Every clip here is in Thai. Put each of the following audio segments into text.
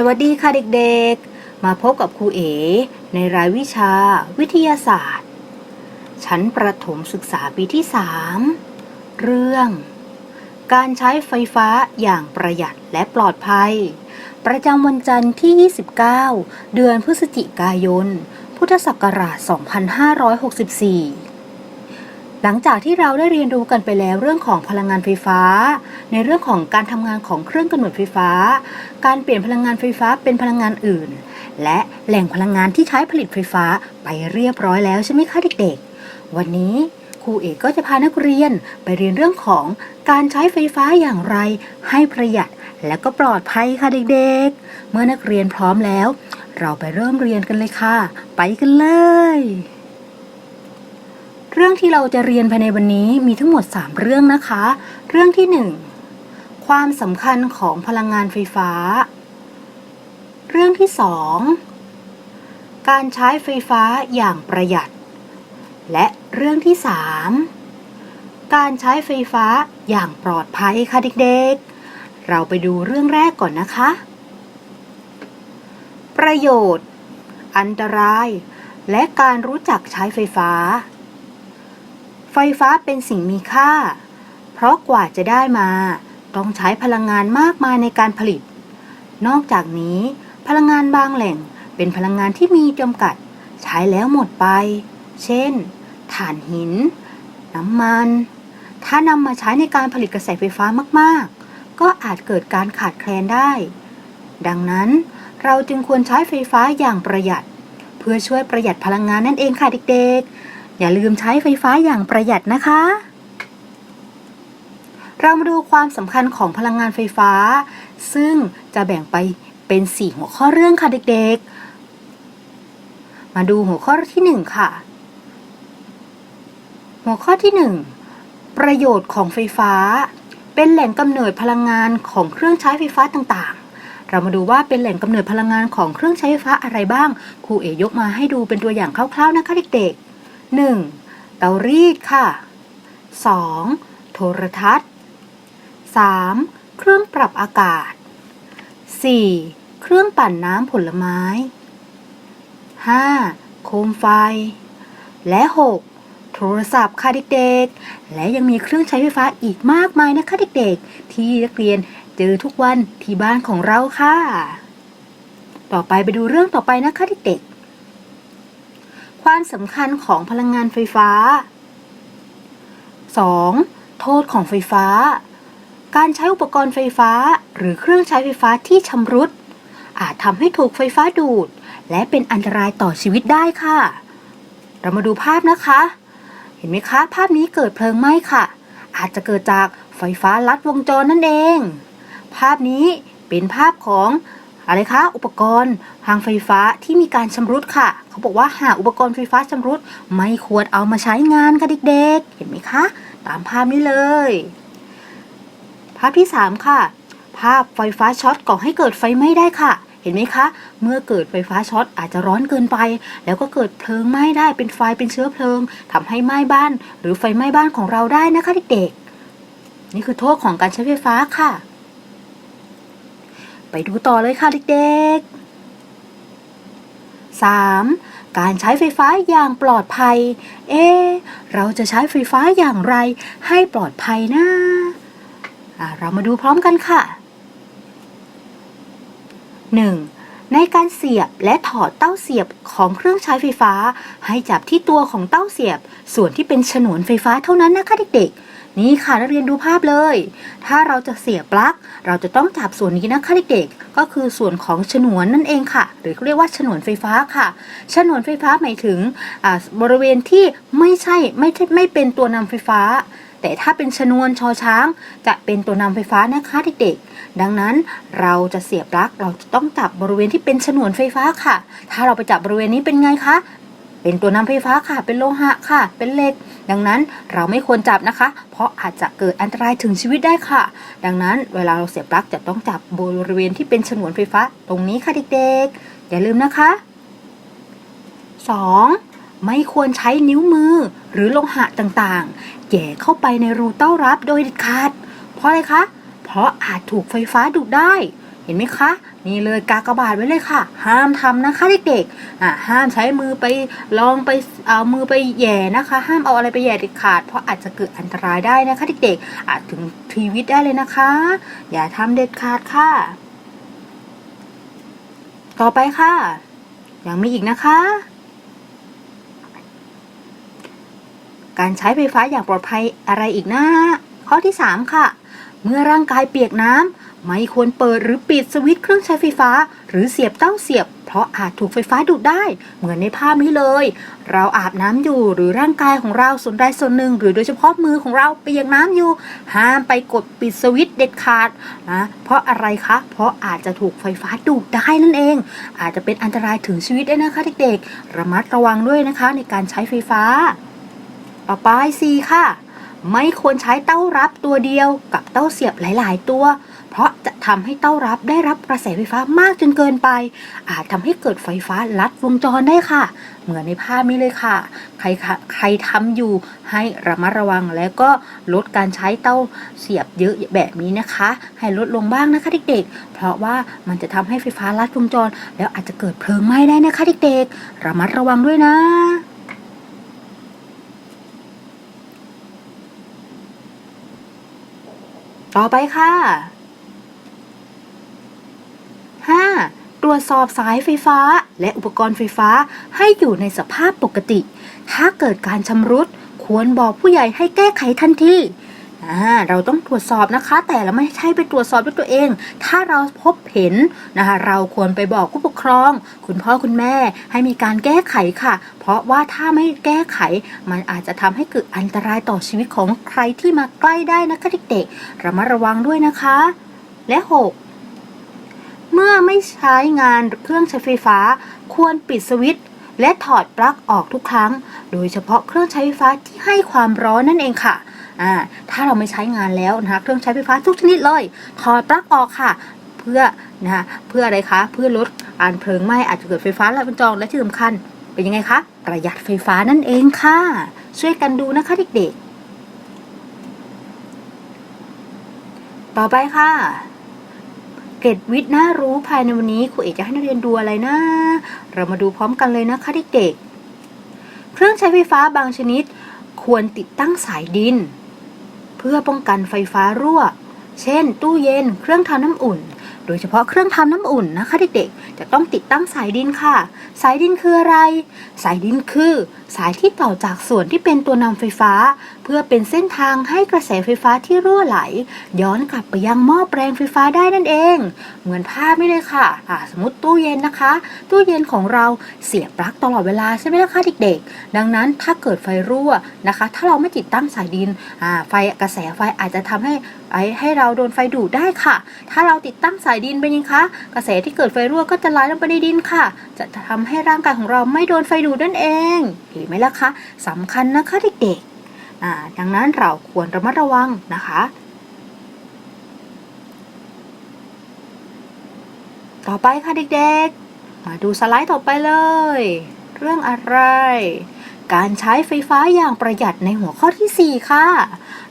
สวัสดีค่ะเด็กๆ มาพบกับครูเอ ในรายวิชา วิทยาศาสตร์ ชั้นประถมศึกษาปีที่ 3 เรื่อง การใช้ไฟฟ้าอย่างประหยัดและปลอดภัย ประจำวันจันทร์ที่ 29 เดือนพฤศจิกายน พุทธศักราช 2564 หลังจากที่เราได้เรียนรู้กันไปแล้วเรื่องของพลังงานไฟฟ้า ในเรื่องของการทำงานของเครื่องกำเนิดไฟฟ้า การเปลี่ยนพลังงานไฟฟ้าเป็นพลังงานอื่น และแหล่งพลังงานที่ใช้ผลิตไฟฟ้าไปเรียบร้อยแล้วใช่ไหมคะเด็กๆ วันนี้ครูเอกก็จะพานักเรียนไปเรียนเรื่องของการใช้ไฟฟ้าอย่างไร ให้ประหยัดและก็ปลอดภัยค่ะเด็กๆ เมื่อนักเรียนพร้อมแล้ว เราไปเริ่มเรียนกันเลยค่ะ ไปกันเลย เรื่องที่เราจะเรียนภายในวันนี้มีทั้งหมด 3 เรื่องนะคะ เรื่องที่ 1 ความสำคัญของพลังงานไฟฟ้า เรื่องที่ 2 การใช้ไฟฟ้าอย่างประหยัด และเรื่องที่ 3 การใช้ไฟฟ้าอย่างปลอดภัยค่ะเด็กๆ เราไปดูเรื่องแรกก่อนนะคะ ประโยชน์ อันตราย และการรู้จักใช้ไฟฟ้า ฟฟ้าเป็นสิ่งมีค่า เพราะกว่าจะได้มา ต้องใช้พลังงานมากมายในการผลิต นอกจากนี้ พลังงานบางแหล่งเป็นพลังงานที่มีจำกัด ใช้แล้วหมดไป เช่น ถ่านหิน น้ำมัน ถ้านำมาใช้ในการผลิตกระแสไฟฟ้ามากๆ ก็อาจเกิดการขาดแคลนได้ ดังนั้นเราจึงควรใช้ไฟฟ้าอย่างประหยัด เพื่อช่วยประหยัดพลังงานนั่นเองค่ะเด็กๆ อย่าลืมใช้ไฟฟ้าอย่างประหยัดนะคะ เรามาดูความสำคัญของพลังงานไฟฟ้า ซึ่งจะแบ่งไปเป็น 4 หัวข้อเรื่องค่ะเด็กๆ มาดูหัวข้อที่ 1 ค่ะ หัวข้อที่ 1 ประโยชน์ของไฟฟ้า เป็นแหล่งกำเนิดพลังงานของเครื่องใช้ไฟฟ้าต่างๆ เรามาดูว่าเป็นแหล่งกำเนิดพลังงานของเครื่องใช้ไฟฟ้าอะไรบ้างครูเอยกมาให้ดูเป็นตัวอย่างคร่าวๆนะคะเด็กๆ 1. เตารีดค่ะ 2. โทรทัศน์ 3. เครื่องปรับอากาศ 4. เครื่องปั่นน้ำผลไม้ 5. โคมไฟ และ 6. โทรศัพท์ค่ะเด็กๆ และยังมีเครื่องใช้ไฟฟ้าอีกมากมายนะคะเด็กๆ ที่นักเรียนเจอทุกวันที่บ้านของเราค่ะ ต่อไปไปดูเรื่องต่อไปนะคะเด็กๆ ความสำคัญของพลังงานไฟฟ้า 2. โทษของไฟฟ้า การใช้อุปกรณ์ไฟฟ้าหรือเครื่องใช้ไฟฟ้าที่ชำรุด อาจทำให้ถูกไฟฟ้าดูด และเป็นอันตรายต่อชีวิตได้ค่ะ เรามาดูภาพนะคะ เห็นไหมคะ ภาพนี้เกิดเพลิงไหม้ค่ะ อาจจะเกิดจากไฟฟ้าลัดวงจรนั่นเอง ภาพนี้เป็นภาพของ อะไรคะ อุปกรณ์ทางไฟฟ้าที่มีการชำรุดค่ะ เขาบอกว่าหากอุปกรณ์ไฟฟ้าชำรุด ไม่ควรเอามาใช้งานค่ะเด็กๆ เห็นไหมคะ ตามภาพนี้เลย ภาพที่ 3 ค่ะ ภาพไฟฟ้าช็อตก่อให้เกิดไฟไหม้ได้ค่ะเห็นไหมคะ เมื่อเกิดไฟฟ้าช็อตอาจจะร้อนเกินไป แล้วก็เกิดเพลิงไหม้ได้เป็นไฟเป็นเชื้อเพลิงทำให้ไหม้บ้าน หรือไฟไหม้บ้านของเราได้นะคะเด็กๆ นี่คือโทษของการใช้ไฟฟ้าค่ะ ไปดูต่อเลยค่ะเด็กๆ 3. การใช้ไฟฟ้าอย่างปลอดภัย เอ๊เราจะใช้ไฟฟ้าอย่างไรให้ปลอดภัยนะะเรามาดูพร้อมกันค่ะ 1. ในการเสียบและถอดเต้าเสียบของเครื่องใช้ไฟฟ้า ให้จับที่ตัวของเต้าเสียบ ส่วนที่เป็นฉนวนไฟฟ้าเท่านั้นนะคะเด็กๆ นี่ค่ะนักเรียนดูภาพเลย ถ้าเราจะเสียบปลั๊ก เราจะต้องจับส่วนนี้นะคะเด็กๆ ก็คือส่วนของฉนวนนั่นเองค่ะ หรือเรียกว่าฉนวนไฟฟ้าค่ะ ฉนวนไฟฟ้าหมายถึงบริเวณที่ไม่ใช่ไม่ใช่ไม่เป็นตัวนำไฟฟ้า แต่ถ้าเป็นชนวนชอช้าง จะเป็นตัวนำไฟฟ้านะคะเด็กๆ ดังนั้นเราจะเสียบปลั๊กเราจะต้องจับบริเวณที่เป็นฉนวนไฟฟ้าค่ะ ถ้าเราไปจับบริเวณนี้เป็นไงคะ เป็นตัวนำไฟฟ้าค่ะ เป็นโลหะค่ะ เป็นเหล็ก ดังนั้นเราไม่ควรจับนะคะ เพราะอาจจะเกิดอันตรายถึงชีวิตได้ค่ะ ดังนั้นเวลาเราเสียบปลั๊กจะต้องจับบริเวณที่เป็นฉนวนไฟฟ้าตรงนี้ค่ะเด็กๆ อย่าลืมนะคะ 2. ไม่ควรใช้นิ้วมือหรือโลหะต่างๆ แย่เข้าไปในรูเต้ารับโดยเด็ดขาด เพราะอะไรคะ เพราะอาจถูกไฟฟ้าดูดได้ เห็นไหมคะ นี่เลยกากบาทไว้เลยค่ะ ห้ามทำนะคะเด็กๆอ่าห้ามใช้มือไปลองไปเอามือไปแย่นะคะ ห้ามเอาอะไรไปแย่เด็ดขาด เพราะอาจจะเกิดอันตรายได้นะคะเด็กๆอาจถึงชีวิตได้เลยนะคะ อย่าทำเด็ดขาดค่ะ ต่อไปค่ะ ยังมีอีกนะคะ การใช้ไฟฟ้าอย่างปลอดภัยอะไรอีกนะข้อที่ 3 ค่ะ เมื่อร่างกายเปียกน้ำ ไม่ควรเปิดหรือปิดสวิตช์เครื่องใช้ไฟฟ้า หรือเสียบเต้าเสียบ เพราะอาจถูกไฟฟ้าดูดได้ เหมือนในภาพนี้เลย เราอาบน้ำอยู่หรือร่างกายของเราส่วนใดส่วนหนึ่ง หรือโดยเฉพาะมือของเราเปียกน้ำอยู่ ห้ามไปกดปิดสวิตช์เด็ดขาดนะเพราะอะไรคะ เพราะอาจจะถูกไฟฟ้าดูดได้นั่นเอง อาจจะเป็นอันตรายถึงชีวิตได้นะคะเด็กๆ ระมัดระวังด้วยนะคะในการใช้ไฟฟ้า ต่อไป4ค่ะ ไม่ควรใช้เต้ารับตัวเดียวกับเต้าเสียบหลาย ๆ ตัว เพราะจะทำให้เต้ารับได้รับกระแสไฟฟ้ามากจนเกินไป อาจทำให้เกิดไฟฟ้าลัดวงจรได้ค่ะ เหมือนในภาพนี้เลยค่ะ ใครใครทำอยู่ให้ระมัดระวังแล้วก็ลดการใช้เต้าเสียบเยอะแบบนี้นะคะ ให้ลดลงบ้างนะคะเด็กๆ เพราะว่ามันจะทำให้ไฟฟ้าลัดวงจร แล้วอาจจะเกิดเพลิงไหม้ได้นะคะเด็กๆ ระมัดระวังด้วยนะต่อไปค่ะ 5. ตรวจสอบสายไฟฟ้า และอุปกรณ์ไฟฟ้าให้อยู่ในสภาพปกติ ถ้าเกิดการชำรุด ควรบอกผู้ใหญ่ให้แก้ไขทันทีเราต้องตรวจสอบนะคะ แต่เราไม่ใช่ไปตรวจสอบด้วยตัวเอง ถ้าเราพบเห็นนะคะ เราควรไปบอกผู้ปกครอง คุณพ่อคุณแม่ให้มีการแก้ไขค่ะ เพราะว่าถ้าไม่แก้ไข มันอาจจะทำให้เกิดอันตรายต่อชีวิตของใครที่มาใกล้ได้นะคะเด็กๆระมัดระวังด้วยนะคะ และ 6. เมื่อไม่ใช้งานเครื่องใช้ไฟฟ้า ควรปิดสวิตช์และถอดปลั๊กออกทุกครั้ง โดยเฉพาะเครื่องใช้ไฟฟ้าที่ให้ความร้อนนั่นเองค่ะอ่าถ้าเราไม่ใช้งานแล้วนะคะเครื่องใช้ไฟฟ้าทุกชนิดเลย ถอดปลั๊กออกค่ะ เพื่อนะคะเพื่ออะไรคะเพื่อลดการเพลิงไหม้อาจจะเกิดไฟฟ้าลัดวงจรและที่สำคัญเป็นยังไงคะประหยัดไฟฟ้านั่นเองค่ะ ช่วยกันดูนะคะเด็กๆ ต่อไปค่ะ เกรดวิทย์น่ารู้ภายในวันนี้ครูเอกจะให้นักเรียนดูอะไรนะ เรามาดูพร้อมกันเลยนะคะเด็กๆ เครื่องใช้ไฟฟ้าบางชนิด ควรติดตั้งสายดิน เพื่อป้องกันไฟฟ้ารั่ว เช่น ตู้เย็น เครื่องทำน้ำอุ่น โดยเฉพาะเครื่องทำน้ำอุ่นนะคะเด็กๆ จะต้องติดตั้งสายดินค่ะ สายดินคืออะไร สายดินคือ สายที่ต่อจากส่วนที่เป็นตัวนำไฟฟ้า พื่อเป็นเส้นทางให้กระแสไฟฟ้าที่รั่วไหล ย้อนกลับไปยังหม้อแปลงไฟฟ้าได้นั่นเอง เหมือนภาพไม่เลยค่ะอ่าสมมติตู้เย็นนะคะ ตู้เย็นของเราเสียบปลั๊กตลอดเวลาใช่ไหมล่ะคะเด็กๆ ดังนั้นถ้าเกิดไฟรั่วนะคะ ถ้าเราไม่ติดตั้งสายดินไฟกระแสไฟอาจจะทำให้ให้เราโดนไฟดูดได้ค่ะ ถ้าเราติดตั้งสายดินเป็นยังคะ กระแสที่เกิดไฟรั่วก็จะไหลลงไปในดินค่ะ จะทำให้ร่างกายของเราไม่โดนไฟดูดนั่นเองเห็นไหมล่ะคะสำคัญนะคะเด็กๆ ดังนั้นเราควรระมัดระวังนะคะ ต่อไปค่ะเด็กๆ มาดูสไลด์ต่อไปเลย เรื่องอะไร การใช้ไฟฟ้าอย่างประหยัดในหัวข้อที่ 4 ค่ะ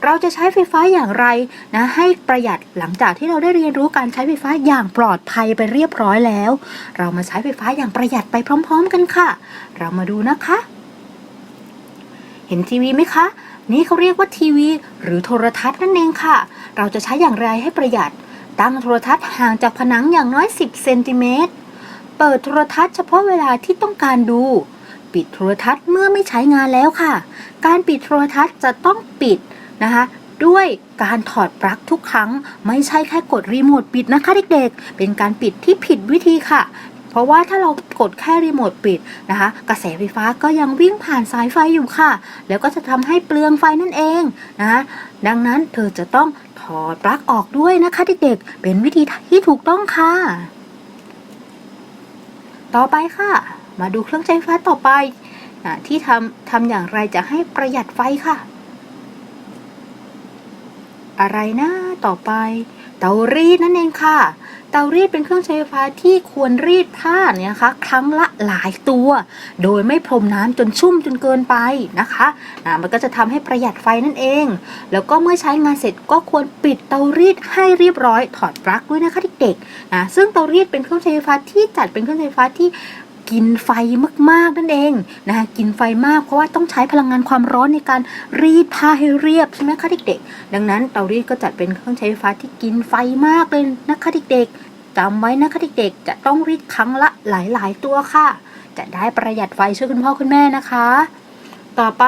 เราจะใช้ไฟฟ้าอย่างไรนะให้ประหยัดหลังจากที่เราได้เรียนรู้การใช้ไฟฟ้าอย่างปลอดภัยไปเรียบร้อยแล้ว เรามาใช้ไฟฟ้าอย่างประหยัดไปพร้อม ๆ กันค่ะ เรามาดูนะคะเห็นทีวีไหมคะ นี่เขาเรียกว่าทีวี หรือโทรทัศน์นั่นเองค่ะ เราจะใช้อย่างไรให้ประหยัด ตั้งโทรทัศน์ห่างจากผนังอย่างน้อย 10 เซนติเมตร เปิดโทรทัศน์เฉพาะเวลาที่ต้องการดู ปิดโทรทัศน์เมื่อไม่ใช้งานแล้วค่ะ การปิดโทรทัศน์จะต้องปิดนะคะด้วยการถอดปลั๊กทุกครั้ง ไม่ใช่แค่กดรีโมทปิดนะคะเด็กๆ เป็นการปิดที่ผิดวิธีค่ะ เพราะว่าถ้าเรากดแค่รีโมทปิดนะคะ กระแสไฟฟ้าก็ยังวิ่งผ่านสายไฟอยู่ค่ะ แล้วก็จะทำให้เปลืองไฟนั่นเองนะคะดังนั้นเธอจะต้องถอดปลั๊กออกด้วยนะคะเด็กๆ เป็นวิธีที่ถูกต้องค่ะ ต่อไปค่ะ มาดูเครื่องใช้ไฟฟ้าต่อไปอะที่ทำทำอย่างไรจะให้ประหยัดไฟค่ะ อะไรนะต่อไป เตารีดนั่นเองค่ะ ตารีดเป็นเครื่องใช้ไฟฟ้าที่ควรรีดผ้าเนี่ยนะคะ ครั้งละหลายตัว โดยไม่พรมน้ำจนชุ่มจนเกินไปนะคะอ่ามันก็จะทำให้ประหยัดไฟนั่นเอง แล้วก็เมื่อใช้งานเสร็จก็ควรปิดเตารีดให้เรียบร้อยถอดปลั๊กด้วยนะคะเด็กๆนะซึ่งเตารีดเป็นเครื่องใช้ไฟฟ้าที่จัดเป็นเครื่องใช้ไฟฟ้าที่กินไฟมากๆนั่นเองนะคะกินไฟมากเพราะว่าต้องใช้พลังงานความร้อนในการรีดผ้าให้เรียบใช่ไหมคะเด็กๆ ดังนั้นเตารีดก็จัดเป็นเครื่องใช้ไฟฟ้าที่กินไฟมากเลยนะคะเด็กๆ จำไว้นะคะเด็กๆ จะต้องรีดครั้งละหลายๆ ตัวค่ะ จะได้ประหยัดไฟช่วยคุณพ่อคุณแม่นะคะ ต่อไป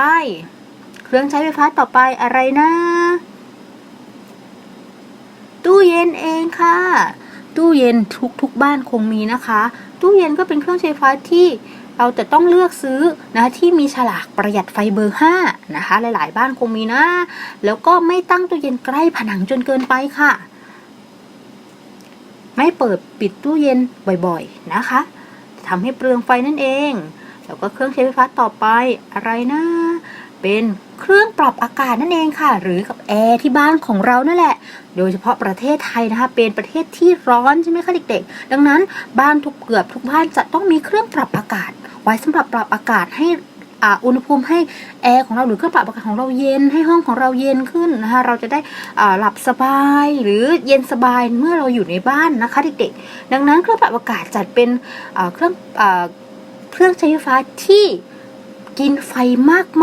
เครื่องใช้ไฟฟ้าต่อไปอะไรนะ ตู้เย็นเองค่ะ ตู้เย็นทุกทุกบ้านคงมีนะคะ ตู้เย็นก็เป็นเครื่องใช้ไฟฟ้าที่เราจะต้องเลือกซื้อนะที่มีฉลากประหยัดไฟเบอร์ 5 นะคะ หลาย ๆ บ้านคงมีนะ แล้วก็ไม่ตั้งตู้เย็นใกล้ผนังจนเกินไปค่ะ ไม่เปิดปิดตู้เย็นบ่อยๆนะคะทำให้เปลืองไฟนั่นเอง แล้วก็เครื่องใช้ไฟฟ้าต่อไปอะไรนะเป็นเครื่องปรับอากาศนั่นเองค่ะ หรือกับแอร์ที่บ้านของเรานั่นแหละ โดยเฉพาะประเทศไทยนะคะ เป็นประเทศที่ร้อนใช่ไหมคะเด็กๆ ดังนั้นบ้านทุกเกือบทุกบ้านจะต้องมีเครื่องปรับอากาศ ไว้สำหรับปรับอากาศให้ อุณหภูมิให้แอร์ของเราหรือเครื่องปรับอากาศของเราเย็นให้ห้องของเราเย็นขึ้นนะคะเราจะได้หลับสบายหรือเย็นสบายเมื่อเราอยู่ในบ้านนะคะเด็กๆ ดังนั้นเครื่องปรับอากาศจัดเป็นเครื่องอเครื่องใช้ไฟฟ้าที่กินไฟ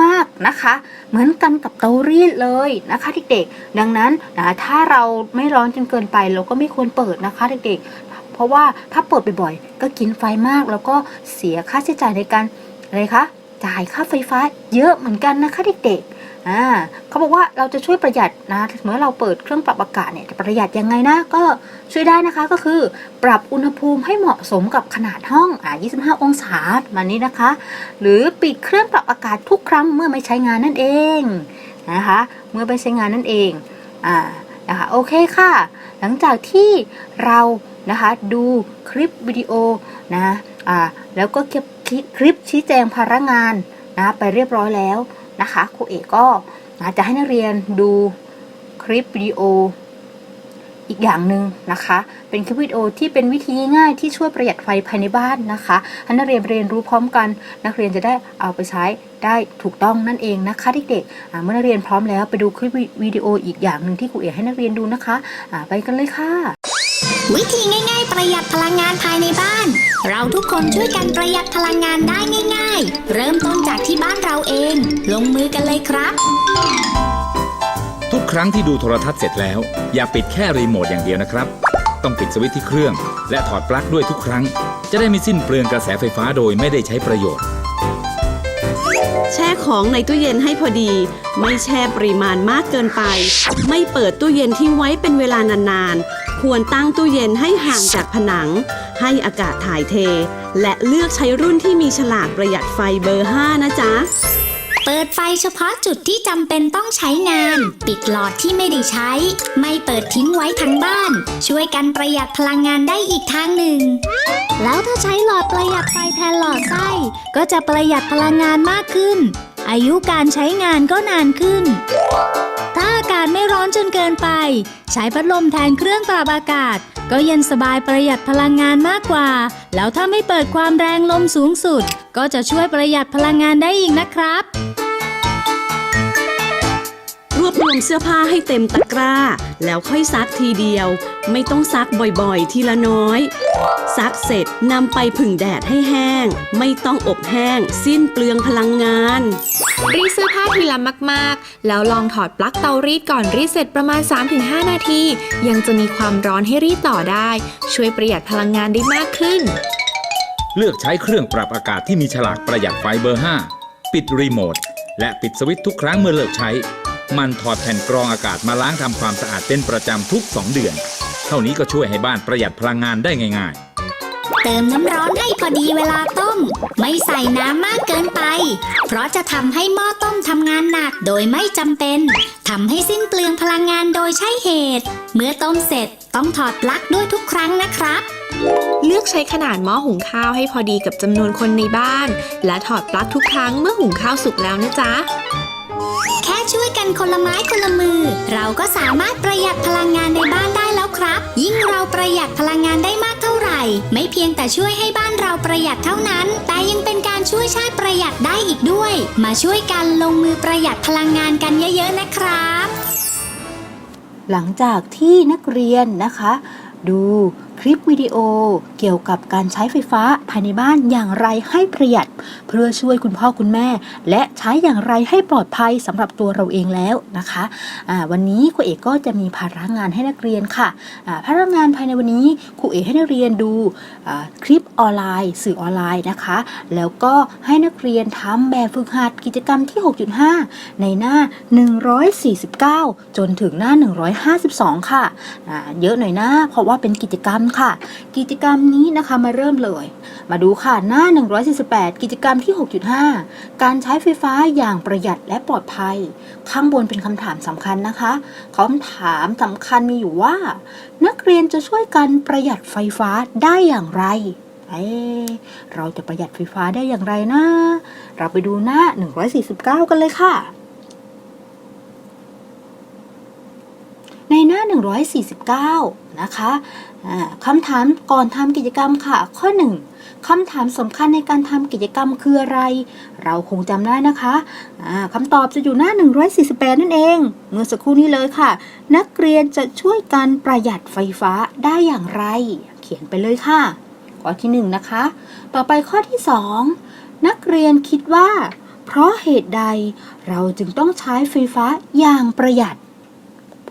มากๆนะคะ เหมือนกันกับเตารีดเลยนะคะเด็กๆดังนั้นนะถ้าเราไม่ร้อนจนเกินไปเราก็ไม่ควรเปิดนะคะเด็กๆ เพราะว่าถ้าเปิดบ่อยๆก็กินไฟมากแล้วก็เสียค่าใช้จ่ายในการอะไรคะ จ่ายค่าไฟฟ้าเยอะเหมือนกันนะคะเด็กๆอ่าเขาบอกว่าเราจะช่วยประหยัดนะเมื่อเราเปิดเครื่องปรับอากาศเนี่ยจะประหยัดยังไงนะก็ช่วยได้นะคะก็คือ ปรับอุณหภูมิให้เหมาะสมกับขนาดห้องอ่า25 องศามานี้นะคะ หรือปิดเครื่องปรับอากาศทุกครั้งเมื่อไม่ใช้งานนั่นเองนะคะเมื่อไม่ใช้งานนั่นเองอ่านะคะโอเคค่ะ หลังจากที่เรานะคะดูคลิปวิดีโอนะอ่าแล้วก็คลิป คลิปชี้แจงภาระงานนะไปเรียบร้อยแล้วนะคะครูเอกก็นะจะให้นักเรียนดูคลิปวิดีโออีกอย่างหนึ่งนะคะ เป็นคลิปวิดีโอที่เป็นวิธีง่ายที่ช่วยประหยัดไฟภายในบ้านนะคะให้นักเรียนเรียนรู้พร้อมกัน นักเรียนจะได้เอาไปใช้ได้ถูกต้องนั่นเองนะคะเด็กๆเมื่อนักเรียนพร้อมแล้วไปดูคลิปวิดีโออีกอย่างหนึ่งที่ครูเอกให้นักเรียนดูนะคะ ไปกันเลยค่ะ วิธีง่าย ๆ ประหยัดพลังงานภายในบ้าน เราทุกคนช่วยกันประหยัดพลังงานได้ง่าย ๆ เริ่มต้นจากที่บ้านเราเอง ลงมือกันเลยครับ ทุกครั้งที่ดูโทรทัศน์เสร็จแล้ว อย่าปิดแค่รีโมทอย่างเดียวนะครับ ต้องปิดสวิตช์ที่เครื่อง และถอดปลั๊กด้วยทุกครั้ง จะได้ไม่สิ้นเปลืองกระแสไฟฟ้าโดยไม่ได้ใช้ประโยชน์ แช่ของในตู้เย็นให้พอดี ไม่แช่ปริมาณมากเกินไป ไม่เปิดตู้เย็นทิ้งไว้เป็นเวลานานๆ ควรตั้งตู้เย็นให้ห่างจากผนัง ให้อากาศถ่ายเท และเลือกใช้รุ่นที่มีฉลากประหยัดไฟเบอร์ 5 นะจ๊ะ เปิดไฟเฉพาะจุดที่จำเป็นต้องใช้งาน ปิดหลอดที่ไม่ได้ใช้ ไม่เปิดทิ้งไว้ทั้งบ้าน ช่วยกันประหยัดพลังงานได้อีกทางหนึ่ง แล้วถ้าใช้หลอดประหยัดไฟแทนหลอดไส้ก็จะประหยัดพลังงานมากขึ้น อายุการใช้งานก็นานขึ้น ถ้าอากาศไม่ร้อนจนเกินไป ใช้พัดลมแทนเครื่องปรับอากาศ ก็เย็นสบายประหยัดพลังงานมากกว่า แล้วถ้าไม่เปิดความแรงลมสูงสุด ก็จะช่วยประหยัดพลังงานได้อีกนะครับ วบรวมเสื้อผ้าให้เต็มตะกร้า แล้วค่อยซักทีเดียว ไม่ต้องซักบ่อยๆ ทีละน้อย ซักเสร็จนำไปผึ่งแดดให้แห้ง ไม่ต้องอบแห้ง สิ้นเปลืองพลังงานรีดเสื้อผ้าทีละมากๆ แล้วลองถอดปลั๊กเตารีดก่อนรีดเสร็จประมาณ 3-5 นาที ยังจะมีความร้อนให้รีดต่อได้ ช่วยประหยัดพลังงานได้มากขึ้น เลือกใช้เครื่องปรับอากาศที่มีฉลากประหยัดไฟเบอร์ 5 ปิดรีโมทและปิดสวิตช์ทุกครั้งเมื่อเลิกใช้ มันถอดแผ่นกรองอากาศมาล้างทำความสะอาดเป็นประจำทุก 2 เดือน เท่านี้ก็ช่วยให้บ้านประหยัดพลังงานได้ง่าย ๆ เติมน้ำร้อนให้พอดีเวลาต้ม ไม่ใส่น้ำมากเกินไป เพราะจะทำให้หม้อต้มทำงานหนักโดยไม่จำเป็นทำให้สิ้นเปลืองพลังงานโดยใช่เหตุ เมื่อต้มเสร็จต้องถอดปลั๊กด้วยทุกครั้งนะครับเลือกใช้ขนาดหม้อหุงข้าวให้พอดีกับจำนวนคนในบ้าน และถอดปลั๊กทุกครั้งเมื่อหุงข้าวสุกแล้วนะจ๊ะแค่ช่วย กันคนละไม้คนละมือ เราก็สามารถประหยัดพลังงานในบ้านได้แล้วครับ ยิ่งเราประหยัดพลังงานได้มากเท่าไหร่ ไม่เพียงแต่ช่วยให้บ้านเราประหยัดเท่านั้น แต่ยังเป็นการช่วยชาติประหยัดได้อีกด้วย มาช่วยกันลงมือประหยัดพลังงานกันเยอะๆนะครับ หลังจากที่นักเรียนนะคะ ดู ลิปวิดีโอ เกี่ยวกับการใช้ไฟฟ้าภายในบ้านอย่างไรให้ประหยัด เพื่อช่วยคุณพ่อคุณแม่ และใช้อย่างไรให้ปลอดภัยสำหรับตัวเราเองแล้วนะคะอ่าวันนี้ครูเอกก็จะมีภาระงานให้นักเรียนค่ะอ่าภาระงานภายในวันนี้ครูเอกให้นักเรียนดูคลิปออนไลน์ สื่อออนไลน์นะคะ แล้วก็ให้นักเรียนทำแบบฝึกหัดกิจกรรมที่ 6.5 ในหน้า 149 จนถึงหน้า 152 ค่ะอ่าเยอะหน่อยนะเพราะว่าเป็นกิจกรรมค่ะ กิจกรรมนี้นะคะมาเริ่มเลย มาดูค่ะหน้า 148 กิจกรรมที่ 6.5 การใช้ไฟฟ้าอย่างประหยัดและปลอดภัย ข้างบนเป็นคำถามสำคัญนะคะคำถามสำคัญมีอยู่ว่า นักเรียนจะช่วยกันประหยัดไฟฟ้าได้อย่างไรเอ๊เราจะประหยัดไฟฟ้าได้อย่างไรนะ เราไปดูหน้า 149 กันเลยค่ะ ในหน้า 149 นะคะอ่าคำถามก่อนทำกิจกรรมค่ะ ข้อ 1คำถามสำคัญในการทำกิจกรรมคืออะไร เราคงจำได้นะคะอ่าคำตอบจะอยู่หน้า 148 นั่นเอง เมื่อสักครู่นี้เลยค่ะ นักเรียนจะช่วยกันประหยัดไฟฟ้าได้อย่างไร เขียนไปเลยค่ะ ข้อที่ 1 นะคะ ต่อไปข้อที่ 2 นักเรียนคิดว่า เพราะเหตุใดเราจึงต้องใช้ไฟฟ้าอย่างประหยัด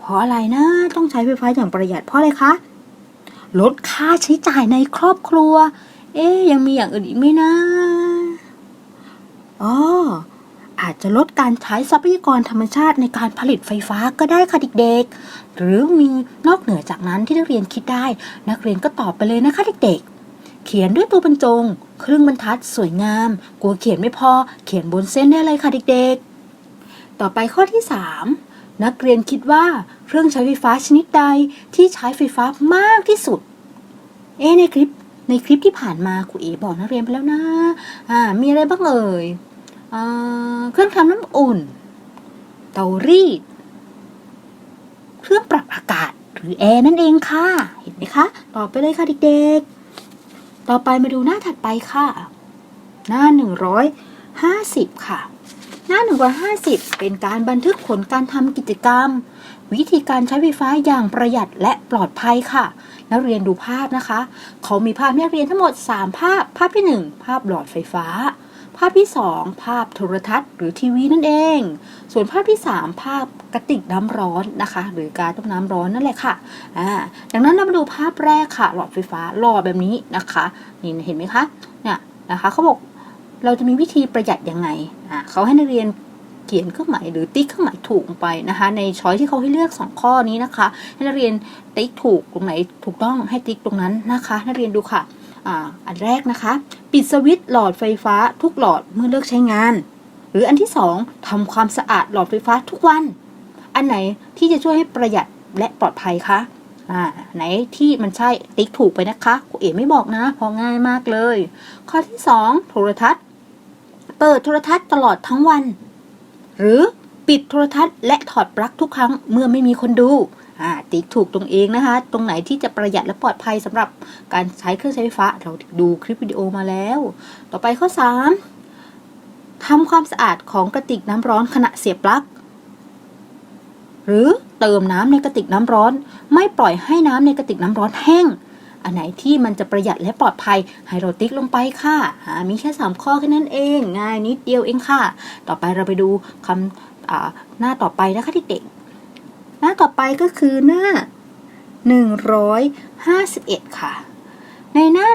เพราะอะไรนะ ต้องใช้ไฟฟ้าอย่างประหยัดเพราะอะไรคะ ลดค่าใช้จ่ายในครอบครัว เอ๊ยยังมีอย่างอื่นอีกไหมนะอ๋ออาจจะลดการใช้ทรัพยากรธรรมชาติในการผลิตไฟฟ้าก็ได้ค่ะเด็กๆ หรือมีนอกเหนือจากนั้นที่นักเรียนคิดได้ นักเรียนก็ตอบไปเลยนะคะเด็กๆ เขียนด้วยตัวบรรจง ครึ่งบรรทัดสวยงาม กลัวเขียนไม่พอ เขียนบนเส้นได้เลยค่ะเด็กๆ ต่อไปข้อที่ 3 นักเรียนคิดว่าเครื่องใช้ไฟฟ้าชนิดใดที่ใช้ไฟฟ้ามากที่สุด เอ๊ในคลิปในคลิปที่ผ่านมาครูเอบอกนักเรียนไปแล้วนะอ่ามีอะไรบ้างเอ่ยเครื่องทำน้ำอุ่น เตารีด เครื่องปรับอากาศหรือแอร์นั่นเองค่ะ เห็นไหมคะ ต่อไปเลยค่ะเด็กๆ ต่อไปมาดูหน้าถัดไปค่ะ หน้า 150 ค่ะ หน้า 150 เป็นการบันทึกผลการทำกิจกรรม วิธีการใช้ไฟฟ้าอย่างประหยัดและปลอดภัยค่ะ นักเรียนดูภาพนะคะ เขามีภาพนักเรียนทั้งหมด 3 ภาพ ภาพที่ 1 ภาพหลอดไฟฟ้า ภาพที่ 2 ภาพโทรทัศน์หรือทีวีนั่นเอง ส่วนภาพที่ 3 ภาพกระติกน้ำร้อนนะคะ หรือการต้มน้ำร้อนนั่นแหละค่ะอ่าดังนั้นเรามาดูภาพแรกค่ะ หลอดไฟฟ้าหล่อแบบนี้นะคะนี่เห็นไหมคะเนี่ยนะคะเขาบอก เราจะมีวิธีประหยัดยังไงอ่าเขาให้นักเรียนเขียนเครื่องหมายหรือติ๊กเครื่องหมายถูกไปนะคะ ในช้อยที่เขาให้เลือก 2 ข้อนี้นะคะให้นักเรียนติ๊กถูกตรงไหนถูกต้องให้ติ๊กตรงนั้นนะคะ นักเรียนดูค่ะอันแรกนะคะ ปิดสวิตช์หลอดไฟฟ้าทุกหลอดเมื่อเลิกใช้งาน หรืออันที่ 2ทำความสะอาดหลอดไฟฟ้าทุกวัน อันไหนที่จะช่วยให้ประหยัดและปลอดภัยคะอ่าไหนที่มันใช่ติ๊กถูกไปนะคะครูเอ๋ไม่บอกนะเพอง่ายมากเลย ข้อที่ 2 โทรทัศน์ เปิดโทรทัศน์ตลอดทั้งวัน หรือปิดโทรทัศน์และถอดปลั๊กทุกครั้งเมื่อไม่มีคนดูอาติ๊กถูกตรงเองนะคะ ตรงไหนที่จะประหยัดและปลอดภัยสำหรับการใช้เครื่องใช้ไฟฟ้า เราดูคลิปวิดีโอมาแล้ว ต่อไปข้อ 3ทำความสะอาดของกระติกน้ำร้อนขณะเสียบปลั๊ก หรือเติมน้ำในกระติกน้ำร้อน ไม่ปล่อยให้น้ำในกระติกน้ำร้อนแห้ง อันไหนที่มันจะประหยัดและปลอดภัยให้เราติ๊กลงไปค่ะอ่ามีแค่ 3 ข้อแค่นั้นเอง ง่ายนิดเดียวเองค่ะ ต่อไปเราไปดูคำหน้าต่อไปนะคะเด็กๆหน้าต่อไปก็คือหน้า 151 ค่ะ ในหน้า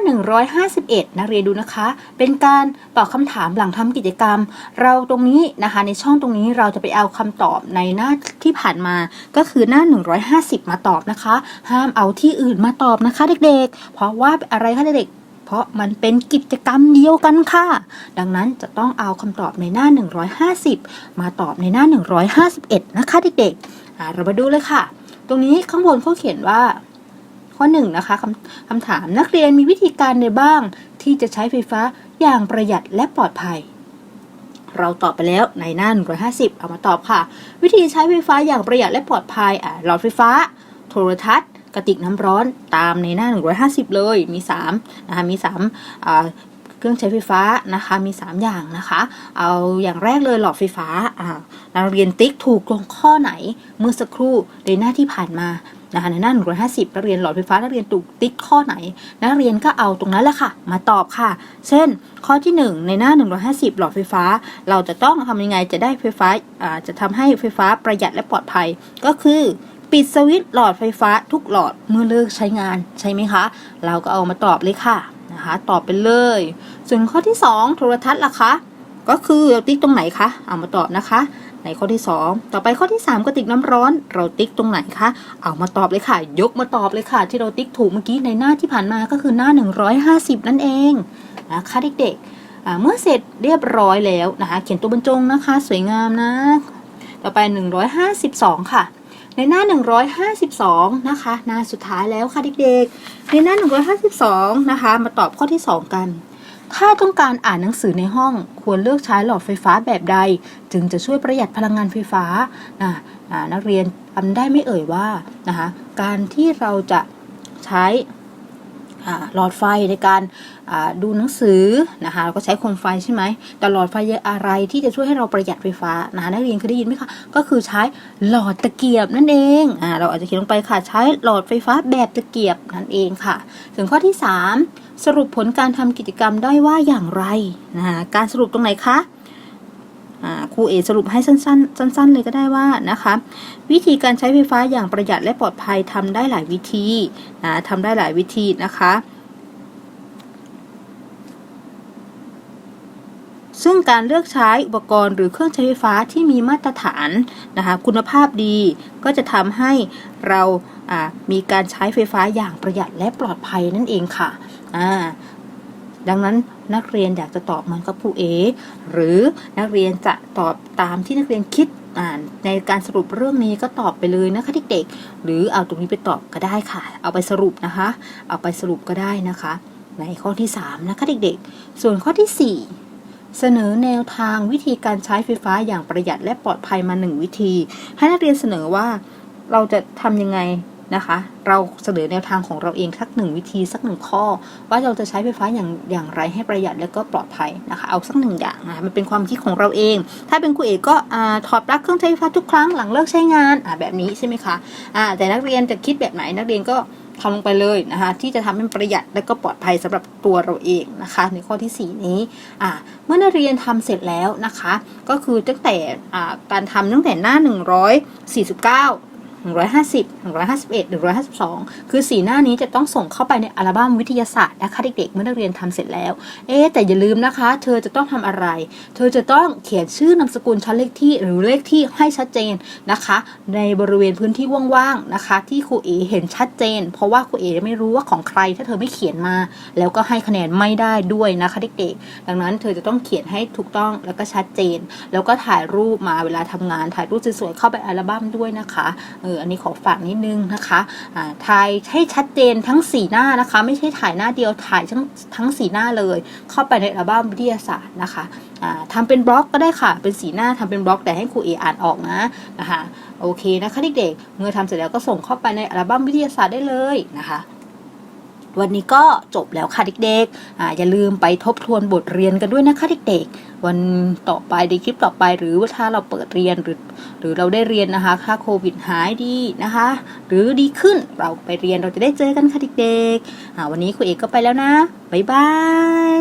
151 นักเรียนดูนะคะ เป็นการตอบคำถามหลังทำกิจกรรม เราตรงนี้นะคะ ในช่องตรงนี้เราจะไปเอาคำตอบในหน้าที่ผ่านมา ก็คือหน้า 150 มาตอบนะคะ ห้ามเอาที่อื่นมาตอบนะคะ เด็กๆ เพราะว่าอะไรคะเด็กๆเพราะมันเป็นกิจกรรมเดียวกันค่ะ ดังนั้นจะต้องเอาคำตอบในหน้า 150 มาตอบในหน้า 151 นะคะเด็กๆเรามาดูเลยค่ะ ตรงนี้ข้างบนเขาเขียนว่า ข้อหนึ่งนะคะคำคำถามนักเรียนมีวิธีการใดบ้าง ที่จะใช้ไฟฟ้าอย่างประหยัดและปลอดภัย เราตอบไปแล้วในหน้า 150 เอามาตอบค่ะ วิธีใช้ไฟฟ้าอย่างประหยัดและปลอดภัยอะหลอดไฟฟ้า โทรทัศน์ กระติกน้ำร้อนตามในหน้า 150 เลยมี3นะคะมี3อ่าเครื่องใช้ไฟฟ้านะคะมี 3 อย่างนะคะ เอาอย่างแรกเลยหลอดไฟฟ้าอ่านักเรียนติ๊กถูกลงข้อไหนเมื่อสักครู่ในหน้าที่ผ่านมา นะคะในหน้า 150 นักเรียนหลอดไฟฟ้านักเรียนถูกติ๊กข้อไหน นักเรียนก็เอาตรงนั้นแหละค่ะ มาตอบค่ะ เช่น ข้อที่ 1 ในหน้า 150 หลอดไฟฟ้า เราจะต้องทำยังไงจะได้ไฟฟ้าจะทำให้ไฟฟ้าประหยัดและปลอดภัย ก็คือปิดสวิตช์หลอดไฟฟ้าทุกหลอดเมื่อเลิกใช้งานใช่ไหมคะ เราก็เอามาตอบเลยค่ะนะคะตอบไปเลย ส่วนข้อที่ 2 โทรทัศน์ล่ะคะ ก็คือติ๊กตรงไหนคะเอามาตอบนะคะ ในข้อที่ 2 ต่อไปข้อที่ 3กระติกน้ำร้อน เราติ๊กตรงไหนคะ เอามาตอบเลยค่ะ ยกมาตอบเลยค่ะ ที่เราติ๊กถูกเมื่อกี้ในหน้าที่ผ่านมาก็คือหน้า 150 นั่นเองนะคะเด็กๆเมื่อเสร็จเรียบร้อยแล้วนะคะ เขียนตัวบรรจงนะคะ สวยงามนะ ต่อไป 152 ค่ะในหน้า 152 นะคะ หน้าสุดท้ายแล้วค่ะเด็กๆ ในหน้า 152 นะคะ มาตอบข้อที่ 2 กัน ถ้าต้องการอ่านหนังสือในห้อง ควรเลือกใช้หลอดไฟฟ้าแบบใด จึงจะช่วยประหยัดพลังงานไฟฟ้านะอ่านักเรียนจำได้ไม่เอ่ยว่านะคะการที่เราจะใช้หลอดไฟในการดูหนังสือนะคะเราก็ใช้โคมไฟใช่ไหมแต่หลอดไฟอะไรที่จะช่วยให้เราประหยัดไฟฟ้านะคะนักเรียนเคยได้ยินไหมคะก็คือใช้หลอดตะเกียบนั่นเองอ่าเราอาจจะเขียนลงไปค่ะใช้หลอดไฟฟ้าแบบตะเกียบนั่นเองค่ะ ส่วนข้อที่ 3 สรุปผลการทำกิจกรรมได้ว่าอย่างไรนะคะการสรุปตรงไหนคะครูเอสรุปให้สั้นๆ สั้น ๆ เลยก็ได้ว่านะคะวิธีการใช้ไฟฟ้าอย่างประหยัดและปลอดภัยทำได้หลายวิธีนะทำได้หลายวิธีนะคะซึ่งการเลือกใช้อุปกรณ์หรือเครื่องใช้ไฟฟ้าที่มีมาตรฐานนะคะคุณภาพดีก็จะทำให้เรามีการใช้ไฟฟ้าอย่างประหยัดและปลอดภัยนั่นเองค่ะ อ่าดังนั้นนักเรียนอยากจะตอบเหมือนกับครูเอหรือนักเรียนจะตอบตามที่นักเรียนคิดอ่าในการสรุปเรื่องนี้ก็ตอบไปเลยนะคะเด็กๆหรือเอาตรงนี้ไปตอบก็ได้ค่ะ เอาไปสรุปนะคะ เอาไปสรุปก็ได้นะคะ ในข้อที่ 3 นะคะเด็กๆ ส่วนข้อที่ 4 เสนอแนวทางวิธีการใช้ไฟฟ้าอย่างประหยัดและปลอดภัยมา1วิธี ให้นักเรียนเสนอว่าเราจะทำยังไง นะคะ เราเสนอแนวทางของเราเองสักหนึ่งวิธีสักหนึ่งข้อ ว่าเราจะใช้ไฟฟ้าอย่างอย่างไรให้ประหยัดและก็ปลอดภัยนะคะ เอาสักหนึ่งอย่างนะคะมันเป็นความคิดของเราเอง ถ้าเป็นครูเอกก็ถอดปลั๊กเครื่องใช้ไฟฟ้าทุกครั้งหลังเลิกใช้งานแบบนี้ใช่ไหมคะอ่าแต่นักเรียนจะคิดแบบไหนนักเรียนก็ทำลงไปเลยนะคะที่จะทำให้ประหยัดและก็ปลอดภัยสำหรับตัวเราเองนะคะ ในข้อที่ 4 นี้อ่าเมื่อนักเรียนทำเสร็จแล้วนะคะ ก็คือตั้งแต่อ่าการทำตั้งแต่หน้า 149 150 151 152 คือสีหน้านี้จะต้องส่งเข้าไปในอัลบั้มวิทยาศาสตร์นะคะเด็กๆเมื่อนักเรียนทำเสร็จแล้ว เอ๊แต่อย่าลืมนะคะ เธอจะต้องทำอะไร เธอจะต้องเขียนชื่อนามสกุลชั้นเลขที่หรือเลขที่ให้ชัดเจนนะคะ ในบริเวณพื้นที่ว่างๆนะคะ ที่ครูเอเห็นชัดเจน เพราะว่าครูเอไม่รู้ว่าของใครถ้าเธอไม่เขียนมา แล้วก็ให้คะแนนไม่ได้ด้วยนะคะเด็กๆดังนั้นเธอจะต้องเขียนให้ถูกต้องแล้วก็ชัดเจน แล้วก็ถ่ายรูปมาเวลาทำงานถ่ายรูปสวยๆเข้าไปอัลบั้มด้วยนะคะเอออันนี้ขอฝากนิดนึงนะคะอ่าถ่ายให้ชัดเจนทั้งสีหน้านะคะ ไม่ใช่ถ่ายหน้าเดียวถ่ายทั้งทั้งสีหน้าเลย เข้าไปในอัลบั้มวิทยาศาสตร์นะคะอ่าทำเป็นบล็อกก็ได้ค่ะเป็นสีหน้าทำเป็นบล็อกแต่ให้ครูเออ่านออกนะนะคะโอเคนะคะเด็กๆเมื่อทำเสร็จแล้วก็ส่งเข้าไปในอัลบั้มวิทยาศาสตร์ได้เลยนะคะ วันนี้ก็จบแล้วค่ะเด็กๆออย่าลืมไปทบทวนบทเรียนกันด้วยนะคะเด็กๆ วันต่อไปในคลิปต่อไปหรือว่าถ้าเราเปิดเรียนหรือ หรือเราได้เรียนนะคะถ้าโควิดหายดีนะคะ หรือดีขึ้นเราไปเรียนเราจะได้เจอกันค่ะเด็กๆวันนี้ครูเอกก็ไปแล้วนะบ๊ายบาย